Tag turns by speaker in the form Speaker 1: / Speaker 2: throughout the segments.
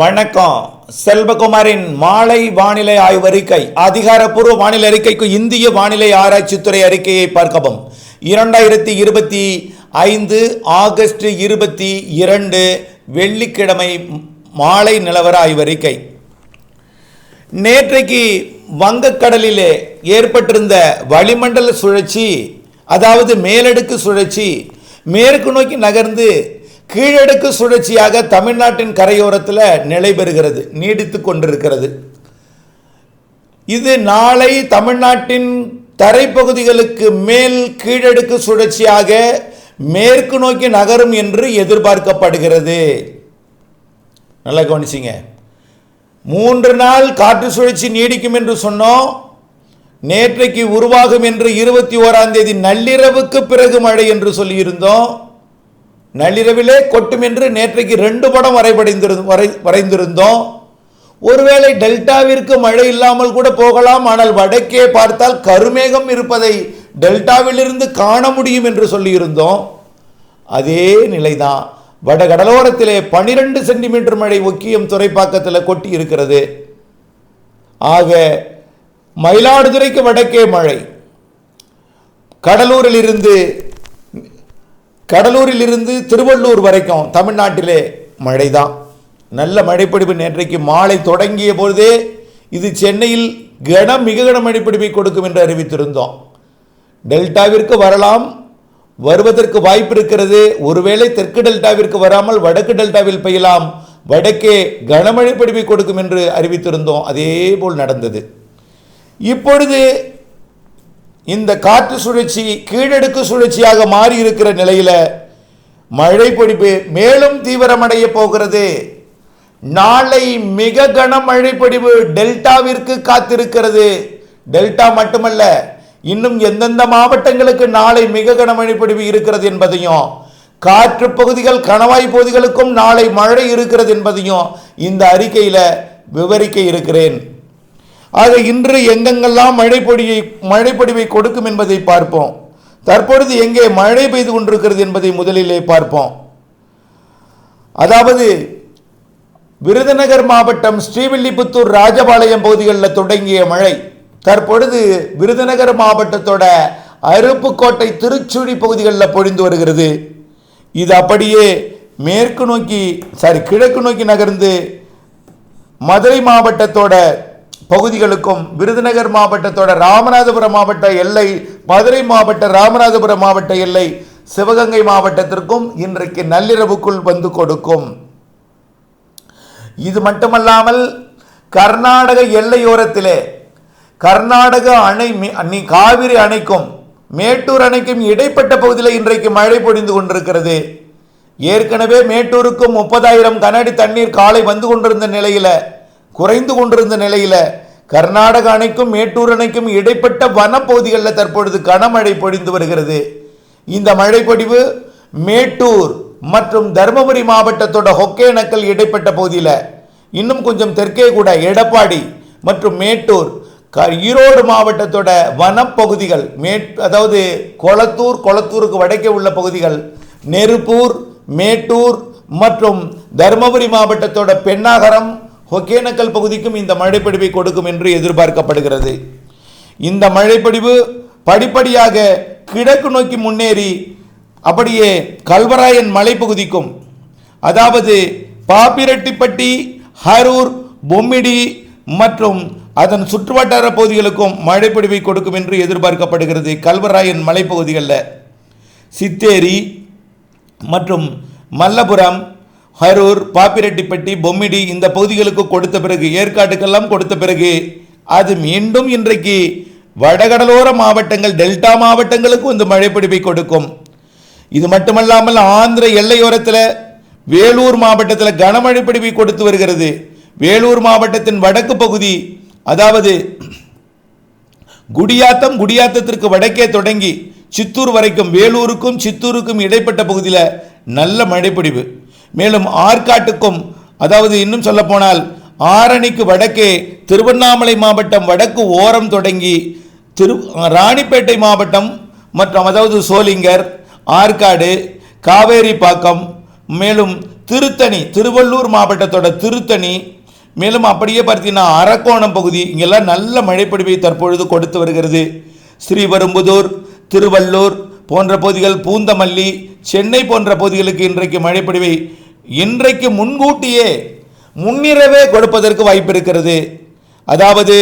Speaker 1: வணக்கம். செல்வகுமாரின் மாலை வானிலை ஆய்வு அறிக்கை அதிகாரப்பூர்வ வானிலை அறிக்கைக்கு இந்திய வானிலை ஆராய்ச்சித்துறை அறிக்கையை பார்க்கவும். இரண்டாயிரத்தி இருபத்தி ஐந்து ஆகஸ்ட் இருபத்தி இரண்டு வெள்ளிக்கிழமை மாலை நிலவர ஆய்வறிக்கை நேற்றைக்கு வங்கக்கடலிலே ஏற்பட்டிருந்த வளிமண்டல சுழற்சி அதாவது மேலடுக்கு சுழற்சி மேற்கு நோக்கி நகர்ந்து கீழடுக்கு சுழற்சியாக தமிழ்நாட்டின் கரையோரத்தில் நிலை பெறுகிறது நீடித்து கொண்டிருக்கிறது. இது நாளை தமிழ்நாட்டின் தரைப்பகுதிகளுக்கு மேல் கீழடுக்கு சுழற்சியாக மேற்கு நோக்கி நகரும் என்று எதிர்பார்க்கப்படுகிறது. நல்லா கவனிச்சிங்க. மூன்று நாள் காற்று சுழற்சி நீடிக்கும் என்று சொன்னோம். நேற்றைக்கு உருவாகும் என்று இருபத்தி ஓராம் தேதி நள்ளிரவுக்கு பிறகு மழை என்று சொல்லியிருந்தோம். நள்ளிரவிலே கொட்டும் என்று நேற்றைக்கு ரெண்டு படம் வரைபடைந்திரு வரை வரைந்திருந்தோம். ஒருவேளை டெல்டாவிற்கு மழை இல்லாமல் கூட போகலாம் ஆனால் வடக்கே பார்த்தால் கருமேகம் இருப்பதை டெல்டாவிலிருந்து காண முடியும் என்று சொல்லியிருந்தோம். அதே நிலைதான். வட கடலோரத்திலே பனிரெண்டு சென்டிமீட்டர் மழை ஒக்கியம் துறைப்பாக்கத்தில் கொட்டி இருக்கிறது ஆக மயிலாடுதுறைக்கு வடக்கே மழை. கடலூரில் கடலூரிலிருந்து கடலூரில் இருந்து திருவள்ளூர் வரைக்கும் தமிழ்நாட்டிலே மழைதான். நல்ல மழைப்பிடிப்பு நேற்றைக்கு மாலை தொடங்கிய பொழுதே இது சென்னையில் கனம் மிக கன மழைப்பிடிப்பை கொடுக்கும் என்று அறிவித்திருந்தோம். டெல்டாவிற்கு வரலாம். வருவதற்கு வாய்ப்பு இருக்கிறது. ஒருவேளை தெற்கு டெல்டாவிற்கு வராமல் வடக்கு டெல்டாவில் பெய்யலாம். வடக்கே கனமழை பிடிப்பை கொடுக்கும் என்று அறிவித்திருந்தோம். அதே போல் நடந்தது. இப்பொழுது இந்த காற்று சுழற்சி கீழடுக்கு சுழற்சியாக மாறி இருக்கிற நிலையில் மழை பொடிப்பு மேலும் தீவிரமடைய போகிறது. நாளை மிக கனமழை பொடிவு டெல்டாவிற்கு காத்திருக்கிறது. டெல்டா மட்டுமல்ல இன்னும் எந்தெந்த மாவட்டங்களுக்கு நாளை மிக கனமழை பொடிவு இருக்கிறது என்பதையும் காற்று பகுதிகள் கணவாய் பகுதிகளுக்கும் நாளை மழை இருக்கிறது என்பதையும் இந்த அறிக்கையில் விவரிக்க இருக்கிறேன். ஆக இன்று எங்கெங்கெல்லாம் மழை பொடியை மழை பொடிவை கொடுக்கும் என்பதை பார்ப்போம். தற்பொழுது எங்கே மழை பெய்து கொண்டிருக்கிறது என்பதை முதலிலே பார்ப்போம். அதாவது விருதுநகர் மாவட்டம் ஸ்ரீவில்லிபுத்தூர் ராஜபாளையம் பகுதிகளில் தொடங்கிய மழை தற்பொழுது விருதுநகர் மாவட்டத்தோட அருப்புக்கோட்டை திருச்சுழி பகுதிகளில் பொழிந்து வருகிறது. இது அப்படியே மேற்கு நோக்கி சாரி கிழக்கு நோக்கி நகர்ந்து மதுரை மாவட்டத்தோட பகுதிகளுக்கும் விருதுநகர் மாவட்டத்தோட ராமநாதபுரம் மாவட்ட எல்லை மதுரை மாவட்ட ராமநாதபுரம் மாவட்ட எல்லை சிவகங்கை மாவட்டத்திற்கும் இன்றைக்கு நள்ளிரவுக்குள் வந்து கொடுக்கும். இது மட்டுமல்லாமல் கர்நாடக எல்லையோரத்திலே கர்நாடக அணை நீ காவிரி அணைக்கும் மேட்டூர் அணைக்கும் இடைப்பட்ட பகுதியில் இன்றைக்கு மழை பொழிந்து கொண்டிருக்கிறது. ஏற்கனவே மேட்டூருக்கும் முப்பதாயிரம் கனஅடி தண்ணீர் காலை வந்து கொண்டிருந்த நிலையில் குறைந்து கொண்டிருந்த நிலையில் கர்நாடக அணைக்கும் மேட்டூர் அணைக்கும் இடைப்பட்ட வனப்பகுதிகளில் தற்பொழுது கனமழை பொழிந்து வருகிறது. இந்த மழைப்பொடிவு மேட்டூர் மற்றும் தருமபுரி மாவட்டத்தோட ஹொக்கேனக்கல் இடைப்பட்ட பகுதியில் இன்னும் கொஞ்சம் தெற்கே கூட எடப்பாடி மற்றும் மேட்டூர் க- ஈரோடு மாவட்டத்தோட வனப்பகுதிகள் மேட் அதாவது கொளத்தூர் கொளத்தூருக்கு வடக்கே உள்ள பகுதிகள் நெருப்பூர் மேட்டூர் மற்றும் தருமபுரி மாவட்டத்தோட பெண்ணாகரம் ஒகேனக்கல் பகுதிக்கும் இந்த மழைப்பொழிவை கொடுக்கும் என்று எதிர்பார்க்கப்படுகிறது. இந்த மழைப்பிடிவு படிப்படியாக கிழக்கு நோக்கி முன்னேறி அப்படியே கல்வராயன் மலைப்பகுதிக்கும் அதாவது பாப்பிரெட்டிப்பட்டி ஹரூர் பொம்மிடி மற்றும் அதன் சுற்றுவட்டார பகுதிகளுக்கும் மழைப்பிடிவை கொடுக்கும் என்று எதிர்பார்க்கப்படுகிறது கல்வராயன் மலைப்பகுதிகளில். சித்தேரி மற்றும் மல்லபுரம் ஹரூர் பாப்பிரெட்டிப்பட்டி பொம்மிடி இந்த பகுதிகளுக்கு கொடுத்த பிறகு ஏற்காட்டுக்கெல்லாம் கொடுத்த பிறகு அது மீண்டும் இன்றைக்கு வடகடலோர மாவட்டங்கள் டெல்டா மாவட்டங்களுக்கும் இந்த மழைப்பிடிப்பை கொடுக்கும். இது மட்டுமல்லாமல் ஆந்திர எல்லையோரத்தில் வேலூர் மாவட்டத்தில் கனமழை பிடிப்பை கொடுத்து வருகிறது. வேலூர் மாவட்டத்தின் வடக்கு பகுதி அதாவது குடியாத்தம் குடியாத்தத்திற்கு வடக்கே தொடங்கி சித்தூர் வரைக்கும் வேலூருக்கும் சித்தூருக்கும் இடைப்பட்ட பகுதியில் நல்ல மழைப்பிடிவு மேலும் ஆற்காட்டுக்கும் அதாவது இன்னும் சொல்ல போனால் ஆரணிக்கு வடக்கே திருவண்ணாமலை மாவட்டம் வடக்கு ஓரம் தொடங்கி திரு ராணிப்பேட்டை மாவட்டம் மற்றும் அதாவது சோளிங்கர் ஆற்காடு காவேரிப்பாக்கம் மேலும் திருத்தணி திருவள்ளூர் மாவட்டத்தோட திருத்தணி மேலும் அப்படியே பார்த்தீங்கன்னா அரக்கோணம் பகுதி இங்கெல்லாம் நல்ல மழைப்பொழிவை தற்பொழுது கொடுத்து வருகிறது. ஸ்ரீபெரும்புதூர் திருவள்ளூர் போன்ற பகுதிகள் பூந்தமல்லி சென்னை போன்ற பகுதிகளுக்கு இன்றைக்கு மழைப்பொழிவை இன்றைக்கு முன்கூட்டியே முன்னிரவே கொடுப்பதற்கு வாய்ப்பு இருக்கிறது அதாவது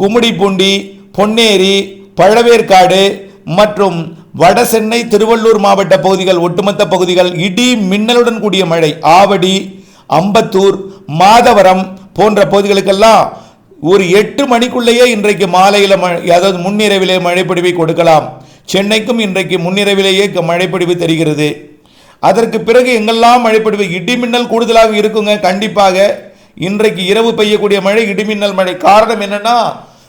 Speaker 1: கும்மிடிப்பூண்டி பொன்னேரி பழவேற்காடு மற்றும் வட சென்னை திருவள்ளூர் மாவட்ட பகுதிகள் ஒட்டுமொத்த பகுதிகள் இடி மின்னலுடன் கூடிய மழை ஆவடி அம்பத்தூர் மாதவரம் போன்ற பகுதிகளுக்கெல்லாம் ஒரு எட்டு மணிக்குள்ளேயே இன்றைக்கு மாலையில் அதாவது முன்னிரவிலே மழைப்பிடிவை கொடுக்கலாம். சென்னைக்கும் இன்றைக்கு முன்னிரவிலேயே மழைப்பிடிவு தெரிகிறது. அதற்கு பிறகு எங்கெல்லாம் மழைப்பொழிவு இடிமின்னல் கூடுதலாக இருக்குங்க? கண்டிப்பாக இன்றைக்கு இரவு பெய்யக்கூடிய மழை இடிமின்னல் மழை. காரணம் என்னன்னா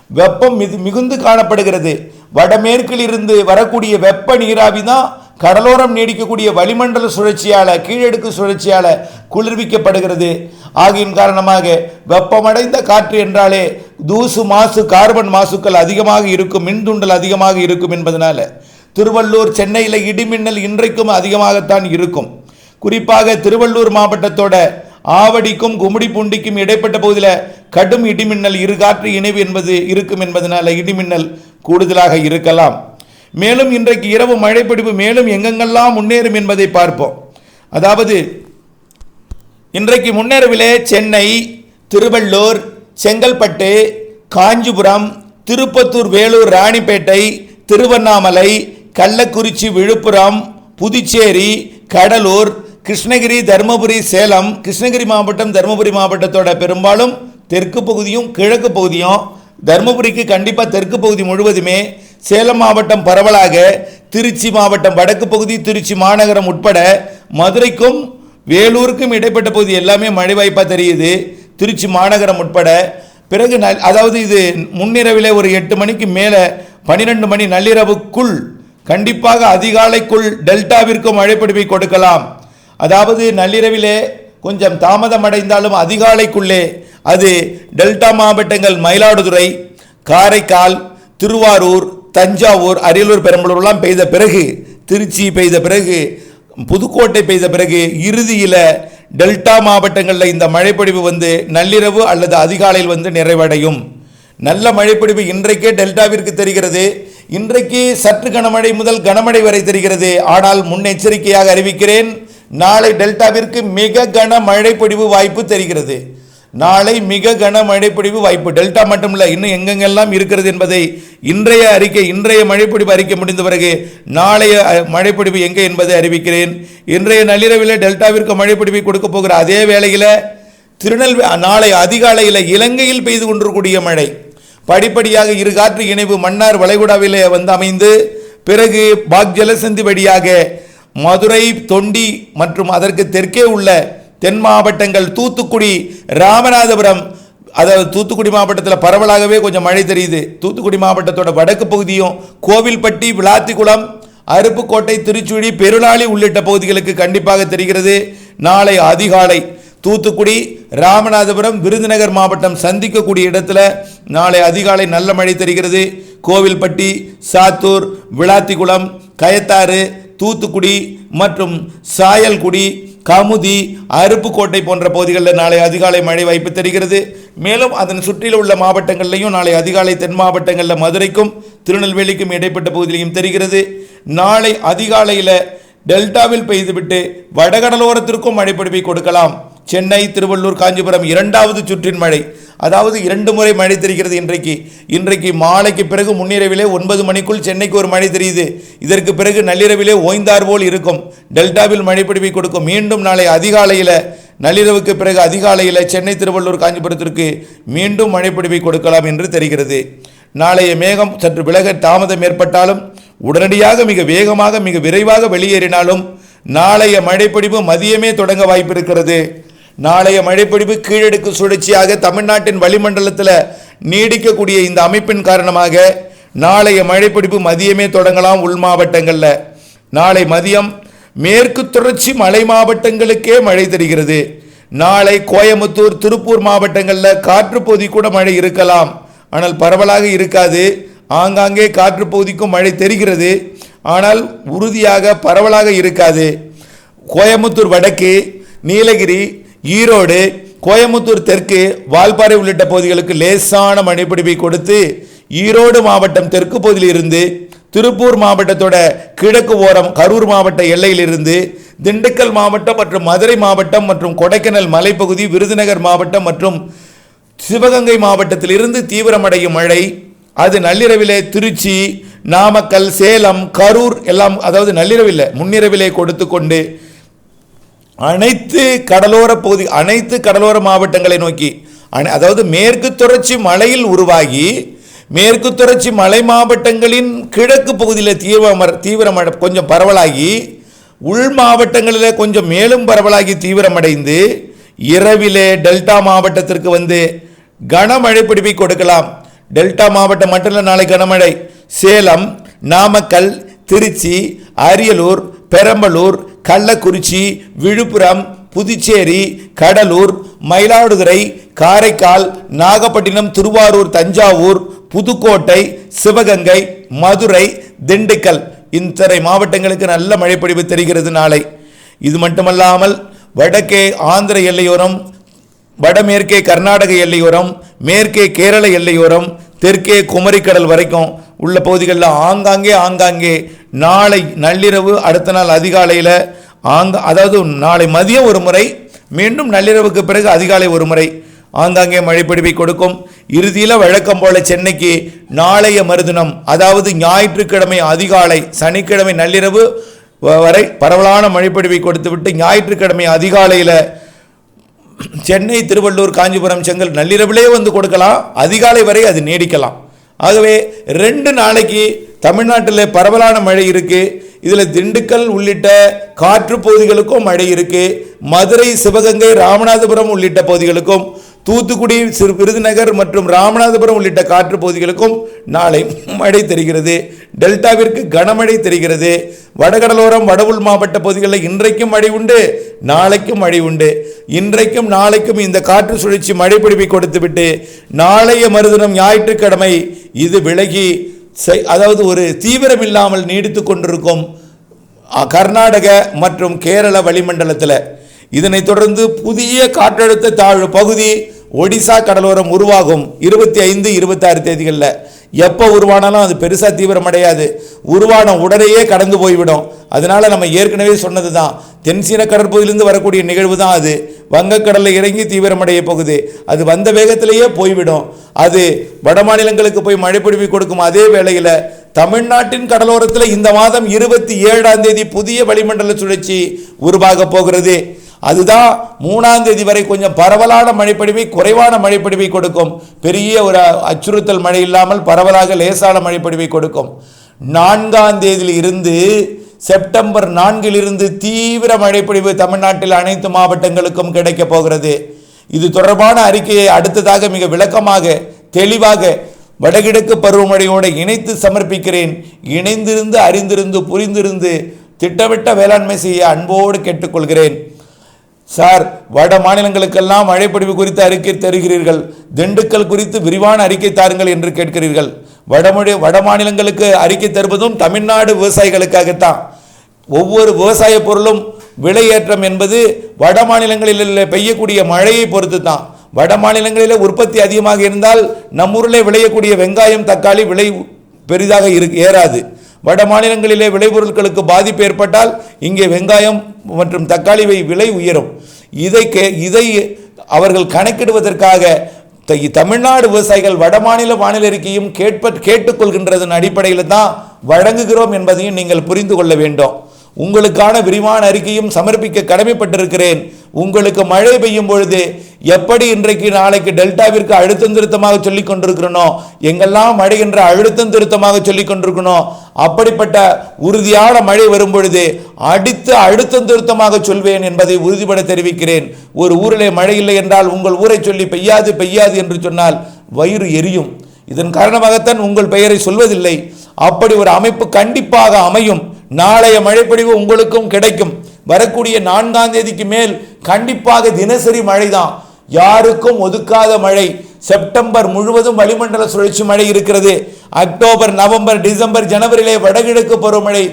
Speaker 1: வெப்பம் மிகு மிகுந்து காணப்படுகிறது. வடமேற்கில் இருந்து வரக்கூடிய வெப்ப நீராவி தான் கடலோரம் நீடிக்கக்கூடிய வளிமண்டல சுழற்சியால் கீழடுக்கு சுழற்சியால் குளிர்விக்கப்படுகிறது. ஆகியின் காரணமாக வெப்பமடைந்த காற்று என்றாலே தூசு மாசு கார்பன் மாசுக்கள் அதிகமாக இருக்கும் மின்துண்டல் அதிகமாக இருக்கும் என்பதனால. திருவள்ளூர் சென்னையில் இடிமின்னல் இன்றைக்கும் அதிகமாகத்தான் இருக்கும். குறிப்பாக திருவள்ளூர் மாவட்டத்தோட ஆவடிக்கும் கும்மிடிப்பூண்டிக்கும் இடைப்பட்ட பகுதியில் கடும் இடிமின்னல் இருகாற்று இணைவு என்பது இருக்கும் என்பதனால் இடிமின்னல் கூடுதலாக இருக்கலாம். மேலும் இன்றைக்கு இரவு மழைப்பிடிப்பு மேலும் எங்கெங்கெல்லாம் முன்னேறும் என்பதை பார்ப்போம். அதாவது இன்றைக்கு முன்னேறவிலே சென்னை திருவள்ளூர் செங்கல்பட்டு காஞ்சிபுரம் திருப்பத்தூர் வேலூர் ராணிப்பேட்டை திருவண்ணாமலை கள்ளக்குறிச்சி விழுப்புரம் புதுச்சேரி கடலூர் கிருஷ்ணகிரி தருமபுரி சேலம் கிருஷ்ணகிரி மாவட்டம் தருமபுரி மாவட்டத்தோட பெரும்பாலும் தெற்கு பகுதியும் கிழக்கு பகுதியும் தருமபுரிக்கு கண்டிப்பாக தெற்கு பகுதி முழுவதுமே சேலம் மாவட்டம் பரவலாக திருச்சி மாவட்டம் வடக்கு பகுதி திருச்சி மாநகரம் உட்பட மதுரைக்கும் வேலூருக்கும் இடைப்பட்ட பகுதி எல்லாமே மழை வாய்ப்பாக தெரியுது. திருச்சி மாநகரம் உட்பட. பிறகு நல் அதாவது இது முன்னிரவில் ஒரு எட்டு மணிக்கு மேலே பன்னிரெண்டு மணி நள்ளிரவுக்குள் கண்டிப்பாக அதிகாலைக்குள் டெல்டாவிற்கும் மழைப்பிடிப்பை கொடுக்கலாம். அதாவது நள்ளிரவிலே கொஞ்சம் தாமதம் அடைந்தாலும் அதிகாலைக்குள்ளே அது டெல்டா மாவட்டங்கள் மயிலாடுதுறை காரைக்கால் திருவாரூர் தஞ்சாவூர் அரியலூர் பெரம்பலூர்லாம் பெய்த பிறகு திருச்சி பெய்த பிறகு புதுக்கோட்டை பெய்த பிறகு இறுதியில் டெல்டா மாவட்டங்களில் இந்த மழைப்பொழிவு வந்து நள்ளிரவு அல்லது அதிகாலையில் வந்து நிறைவடையும். நல்ல மழைப்பொழிவு இன்றைக்கே டெல்டாவிற்கு தெரிகிறது. இன்றைக்கு சற்று கனமழை முதல் கனமழை வரை தெரிகிறது. ஆனால் முன்னெச்சரிக்கையாக அறிவிக்கிறேன் நாளை டெல்டாவிற்கு மிக கன மழைப்பொழிவு வாய்ப்பு தெரிகிறது. நாளை மிக கன மழைப்பொழிவு வாய்ப்பு. டெல்டா மட்டுமில்ல இன்னும் எங்கெங்கெல்லாம் இருக்கிறது என்பதை இன்றைய அறிக்கை இன்றைய மழைப்பொழிவு அறிக்கை முடிந்த பிறகு நாளைய மழைப்பொடிவு மழைப்பொழிவு எங்கே என்பதை அறிவிக்கிறேன். இன்றைய நள்ளிரவில் டெல்டாவிற்கு மழைப்பொழிவை கொடுக்க போகிற அதே வேளையில் திருநெல்வேலி நாளை அதிகாலையில் இலங்கையில் பெய்து கொண்டிருக்கூடிய மழை. படிப்படியாக இரு காற்று இணைவு மன்னார் வளைகுடாவிலே வந்து அமைந்து பிறகு பாக் ஜலசந்தி வழியாக மதுரை தொண்டி மற்றும் அதற்கு தெற்கே உள்ள தென் மாவட்டங்கள் தூத்துக்குடி ராமநாதபுரம் அதாவது தூத்துக்குடி மாவட்டத்தில் பரவலாகவே கொஞ்சம் மழை தெரியுது. தூத்துக்குடி மாவட்டத்தோட வடக்கு பகுதியும் கோவில்பட்டி விளாத்திக்குளம் அருப்புக்கோட்டை திருச்சுழி பெருளாளி உள்ளிட்ட பகுதிகளுக்கு கண்டிப்பாக தெரிகிறது. நாளை அதிகாலை தூத்துக்குடி ராமநாதபுரம் விருதுநகர் மாவட்டம் சந்திக்கக்கூடிய இடத்துல நாளை அதிகாலை நல்ல மழை தெரிகிறது. கோவில்பட்டி சாத்தூர் விளாத்திக்குளம் கயத்தாறு தூத்துக்குடி மற்றும் சாயல்குடி கமுதி அருப்புக்கோட்டை போன்ற பகுதிகளில் நாளை அதிகாலை மழை வாய்ப்பு தெரிகிறது. மேலும் அதன் சுற்றிலும் உள்ள மாவட்டங்களிலையும் நாளை அதிகாலை தென் மாவட்டங்களில் மதுரைக்கும் திருநெல்வேலிக்கும் இடைப்பட்ட பகுதியிலையும் தெரிகிறது. நாளை அதிகாலையில் டெல்டாவில் பெய்துவிட்டு வடகடலோரத்திற்கும் மழைப்பிடிப்பை கொடுக்கலாம். சென்னை திருவள்ளூர் காஞ்சிபுரம் இரண்டாவது சுற்றின் மழை. அதாவது இரண்டு முறை மழை தெரிகிறது இன்றைக்கு. இன்றைக்கு மாலைக்கு பிறகு முன்னிரவிலே ஒன்பது மணிக்குள் சென்னைக்கு ஒரு மழை தெரியுது. இதற்கு பிறகு நள்ளிரவிலே ஓய்ந்தார் போல் இருக்கும். டெல்டாவில் மழைப்பிடிப்பை கொடுக்கும். மீண்டும் நாளை அதிகாலையில் நள்ளிரவுக்கு பிறகு அதிகாலையில் சென்னை திருவள்ளூர் காஞ்சிபுரத்திற்கு மீண்டும் மழைப்பிடிப்பை கொடுக்கலாம் என்று தெரிகிறது. நாளைய மேகம் சற்று விலக தாமதம் ஏற்பட்டாலும் உடனடியாக மிக வேகமாக மிக விரைவாக வெளியேறினாலும் நாளைய மழைப்பிடிப்பு மதியமே தொடங்க வாய்ப்பு இருக்கிறது நாளைய மழைப்பிடிப்பு கீழடுக்கு சுழற்சியாக தமிழ்நாட்டின் வளிமண்டலத்தில் நீடிக்கக்கூடிய இந்த அமைப்பின் காரணமாக நாளைய மழைப்பிடிப்பு மதியமே தொடங்கலாம் உள் மாவட்டங்களில். நாளை மதியம் மேற்கு தொடர்ச்சி மலை மாவட்டங்களுக்கே மழை தெரிகிறது. நாளை கோயம்புத்தூர் திருப்பூர் மாவட்டங்களில் காற்றுப்பகுதி கூட மழை இருக்கலாம். ஆனால் பரவலாக இருக்காது. ஆங்காங்கே காற்றுப்பகுதிக்கும் மழை தெரிகிறது. ஆனால் உறுதியாக பரவலாக இருக்காது. கோயமுத்தூர் வடக்கு நீலகிரி ஈரோடு கோயமுத்தூர் தெற்கு வால்பாறை உள்ளிட்ட பகுதிகளுக்கு லேசான மழைப்பிடிப்பை கொடுத்து ஈரோடு மாவட்டம் தெற்கு பகுதியில் இருந்து திருப்பூர் மாவட்டத்தோட கிழக்கு ஓரம் கரூர் மாவட்ட எல்லையிலிருந்து திண்டுக்கல் மாவட்டம் மற்றும் மதுரை மாவட்டம் மற்றும் கொடைக்கானல் மலைப்பகுதி விருதுநகர் மாவட்டம் மற்றும் சிவகங்கை மாவட்டத்திலிருந்து தீவிரமடையும் மழை. அது நள்ளிரவிலே திருச்சி நாமக்கல் சேலம் கரூர் எல்லாம் அதாவது நள்ளிரவில்லை முன்னிரவிலே கொடுத்து கொண்டு அனைத்து கடலோர பகுதி அனைத்து கடலோர மாவட்டங்களை நோக்கி அனை- அதாவது மேற்கு தொடர்ச்சி மலையில் உருவாகி மேற்கு தொடர்ச்சி மலை மாவட்டங்களின் கிழக்கு பகுதியில் தீவிர தீவிரமட கொஞ்சம் பரவலாகி உள் மாவட்டங்களில் கொஞ்சம் மேலும் பரவலாகி தீவிரமடைந்து இரவிலே டெல்டா மாவட்டத்திற்கு வந்து கனமழை பிடிப்பை கொடுக்கலாம். டெல்டா மாவட்டம் மட்டும் நாளை கனமழை. சேலம் நாமக்கல் திருச்சி அரியலூர் பெரம்பலூர் கள்ளக்குறிச்சி விழுப்புரம் புதுச்சேரி கடலூர் மயிலாடுதுறை காரைக்கால் நாகப்பட்டினம் திருவாரூர் தஞ்சாவூர் புதுக்கோட்டை சிவகங்கை மதுரை திண்டுக்கல். இத்தனை மாவட்டங்களுக்கு நல்ல மழைப்பொழிவு தெரிகிறது நாளை. இது மட்டுமல்லாமல் வடக்கே ஆந்திர எல்லையோரம் வடமேற்கே கர்நாடக எல்லையோரம் மேற்கே கேரள எல்லையோரம் தெற்கே குமரிக்கடல் வரைக்கும் உள்ள பகுதிகளில் ஆங்காங்கே ஆங்காங்கே நாளை நள்ளிரவு அடுத்த நாள் அதிகாலையில் ஆங்க அதாவது நாளை மதியம் ஒரு முறை மீண்டும் நள்ளிரவுக்கு பிறகு அதிகாலை ஒரு முறை. ஆங்காங்கே மழைப்பிடிப்பை கொடுக்கும். இறுதியில் வழக்கம் போல சென்னைக்கு நாளைய மறுதினம் அதாவது ஞாயிற்றுக்கிழமை அதிகாலை சனிக்கிழமை நள்ளிரவு வரை பரவலான மழைப்பிடிப்பை கொடுத்துவிட்டு ஞாயிற்றுக்கிழமை அதிகாலையில் சென்னை திருவள்ளூர் காஞ்சிபுரம் செங்கல் நள்ளிரவிலே வந்து கொடுக்கலாம். அதிகாலை வரை அது நீடிக்கலாம். ஆகவே ரெண்டு நாளைக்கு தமிழ்நாட்டில் பரவலான மழை இருக்குது இதில் திண்டுக்கல் உள்ளிட்ட காற்று பகுதிகளுக்கும் மழை இருக்குது மதுரை சிவகங்கை ராமநாதபுரம் உள்ளிட்ட பகுதிகளுக்கும் தூத்துக்குடி சிறு விருதுநகர் மற்றும் ராமநாதபுரம் உள்ளிட்ட காற்று பகுதிகளுக்கும் நாளை மழை தெரிகிறது. டெல்டாவிற்கு கனமழை தெரிகிறது. வடகடலோரம் வடவுள் மாவட்ட பகுதிகளில் இன்றைக்கும் மழை உண்டு நாளைக்கும் மழை உண்டு. இன்றைக்கும் நாளைக்கும் இந்த காற்று சுழற்சி மழை பிடிப்பை கொடுத்துவிட்டு நாளைய மறுதினம் ஞாயிற்றுக்கிழமை இது விலகி அதாவது ஒரு தீவிரம் இல்லாமல் நீடித்து கொண்டிருக்கும் கர்நாடக மற்றும் கேரள வளிமண்டலத்தில். இதனைத் தொடர்ந்து புதிய காற்றழுத்த தாழ்வு பகுதி ஒடிசா கடலோரம் உருவாகும். இருபத்தி ஐந்து இருபத்தாறு தேதிகளில். எப்போ உருவானாலும் அது பெருசாக தீவிரமடையாது. உருவான உடனேயே கடந்து போய்விடும். அதனால் நம்ம ஏற்கனவே சொன்னது தான் தென்சீன கடற்பகுதியிலிருந்து வரக்கூடிய நிகழ்வு தான் அது. வங்கக்கடலில் இறங்கி தீவிரமடைய போகுது. அது வந்த வேகத்திலேயே போய்விடும். அது வட மாநிலங்களுக்கு போய் மழை கொடுக்கும் அதே வேளையில் தமிழ்நாட்டின் கடலோரத்தில் இந்த மாதம் இருபத்தி ஏழாம் தேதி புதிய வளிமண்டல சுழற்சி உருவாக போகிறது. அதுதான் மூணாம் தேதி வரை கொஞ்சம் பரவலான மழைப்பொழிவை குறைவான மழைப்பொழிவை கொடுக்கும். பெரிய ஒரு அச்சுறுத்தல் மழை இல்லாமல் பரவலாக லேசான மழைப்பொழிவை கொடுக்கும். நான்காம் தேதியில் இருந்து செப்டம்பர் நான்கிலிருந்து தீவிர மழைப்பொழிவு தமிழ்நாட்டில் அனைத்து மாவட்டங்களுக்கும் கிடைக்கப் போகிறது. இது தொடர்பான அறிக்கையை அடுத்ததாக மிக விளக்கமாக தெளிவாக வடகிழக்கு பருவமழையோடு இணைத்து சமர்ப்பிக்கிறேன். இணைந்திருந்து அறிந்திருந்து புரிந்திருந்து திட்டமிட்ட வேளாண்மை செய்ய அன்போடு கேட்டுக்கொள்கிறேன். சார் வட மாநிலங்களுக்கெல்லாம் மழைப்பொழிவு குறித்து அறிக்கை தருகிறீர்கள். திண்டுக்கல் குறித்து விரிவான அறிக்கை தாருங்கள் என்று கேட்கிறீர்கள். வடமொழி வட மாநிலங்களுக்கு அறிக்கை தருவதும் தமிழ்நாடு விவசாயிகளுக்காகத்தான். ஒவ்வொரு விவசாய பொருளும் விலையேற்றம் என்பது வட மாநிலங்களில் பெய்யக்கூடிய மழையை பொறுத்து தான் வட மாநிலங்களில் உற்பத்தி அதிகமாக இருந்தால் நம்மூரில் விளையக்கூடிய வெங்காயம் தக்காளி விலை பெரிதாக இரு ஏறாது. வட மாநிலங்களிலே விளைபொருட்களுக்கு பாதிப்பு ஏற்பட்டால் இங்கே வெங்காயம் மற்றும் தக்காளி வை- விலை உயரும். இதை கே இதை அவர்கள் கணக்கிடுவதற்காக த- தமிழ்நாடு விவசாயிகள் வடமாநில வானிலை அறிக்கையும் கேட்ப கேட்டுக்கொள்கின்றதன் அடிப்படையில் தான் வழங்குகிறோம் என்பதையும் நீங்கள் புரிந்து கொள்ள வேண்டும். உங்களுக்கான விரிவான அறிக்கையும் சமர்ப்பிக்க கடமைப்பட்டிருக்கிறேன். உங்களுக்கு மழை பெய்யும் பொழுது எப்படி இன்றைக்கு நாளைக்கு டெல்டாவிற்கு அழுத்தம் திருத்தமாக சொல்லிக் கொண்டிருக்கிறனோ எங்கெல்லாம் மழை என்ற அழுத்தம் திருத்தமாக சொல்லிக் கொண்டிருக்கணும் அப்படிப்பட்ட உறுதியான மழை வரும் பொழுது அடித்து அழுத்தம் திருத்தமாக சொல்வேன் என்பதை உறுதிபட தெரிவிக்கிறேன். ஒரு ஊரிலே மழை இல்லை என்றால் உங்கள் ஊரை சொல்லி பெய்யாது பெய்யாது என்று சொன்னால் வயிறு எரியும். இதன் காரணமாகத்தான் உங்கள் பெயரை சொல்வதில்லை. அப்படி ஒரு அமைப்பு கண்டிப்பாக அமையும். நாளைய மழைப்பொழிவு உங்களுக்கும் கிடைக்கும். வரக்கூடிய நான்காம் தேதிக்கு மேல் கண்டிப்பாக தினசரி மழை தான் யாருக்கும் ஒதுக்காத மழை. செப்டம்பர் முழுவதும் வளிமண்டல சுழற்சி மழை இருக்கிறது. அக்டோபர் நவம்பர் டிசம்பர் ஜனவரியிலே வடகிழக்கு பருவமழை.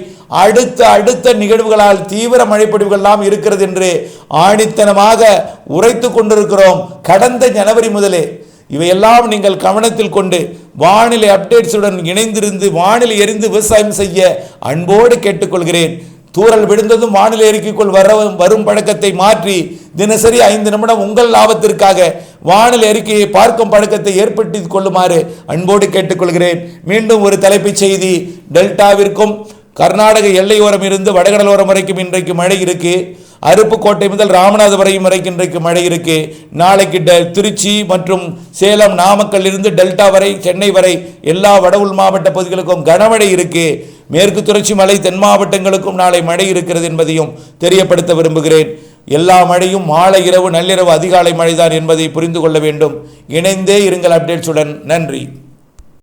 Speaker 1: அடுத்த அடுத்த நிகழ்வுகளால் தீவிர மழைப்பொழிவுகள்லாம் இருக்கிறது என்று ஆணித்தனமாக உரைத்து கொண்டிருக்கிறோம் கடந்த ஜனவரி முதலே. இவையெல்லாம் நீங்கள் கவனத்தில் கொண்டு வானிலை அப்டேட்ஸுடன் இணைந்திருந்து வானிலை எரிந்து விவசாயம் செய்ய அன்போடு கேட்டுக்கொள்கிறேன். தூரல் விழுந்ததும் வானிலை அறிக்கைக்குள் வர வரும் பழக்கத்தை மாற்றி தினசரி ஐந்து நிமிடம் உங்கள் லாபத்திற்காக வானிலை அறிக்கையை பார்க்கும் பழக்கத்தை ஏற்படுத்திக் கொள்ளுமாறு அன்போடு கேட்டுக்கொள்கிறேன். மீண்டும் ஒரு தலைப்புச் செய்தி. டெல்டாவிற்கும் கர்நாடக எல்லையோரம் இருந்து வடகடலோரம் வரைக்கும் இன்றைக்கு மழை இருக்கு. அருப்புக்கோட்டை முதல் ராமநாதபுரம் வரைக்கும் இன்றைக்கு மழை இருக்கு. நாளைக்கு டெ- திருச்சி மற்றும் சேலம் நாமக்கல் இருந்து டெல்டா வரை சென்னை வரை எல்லா வட உள் மாவட்ட பகுதிகளுக்கும் கனமழை இருக்குது மேற்கு தொடர்ச்சி மலை தென் மாவட்டங்களுக்கும் நாளை மழை இருக்கிறது என்பதையும் தெரியப்படுத்த விரும்புகிறேன். எல்லா மழையும் மாலை இரவு நள்ளிரவு அதிகாலை மழைதான் என்பதை புரிந்து கொள்ள வேண்டும். இணைந்தே இருங்கள் அப்டேட்ஸுடன் நன்றி.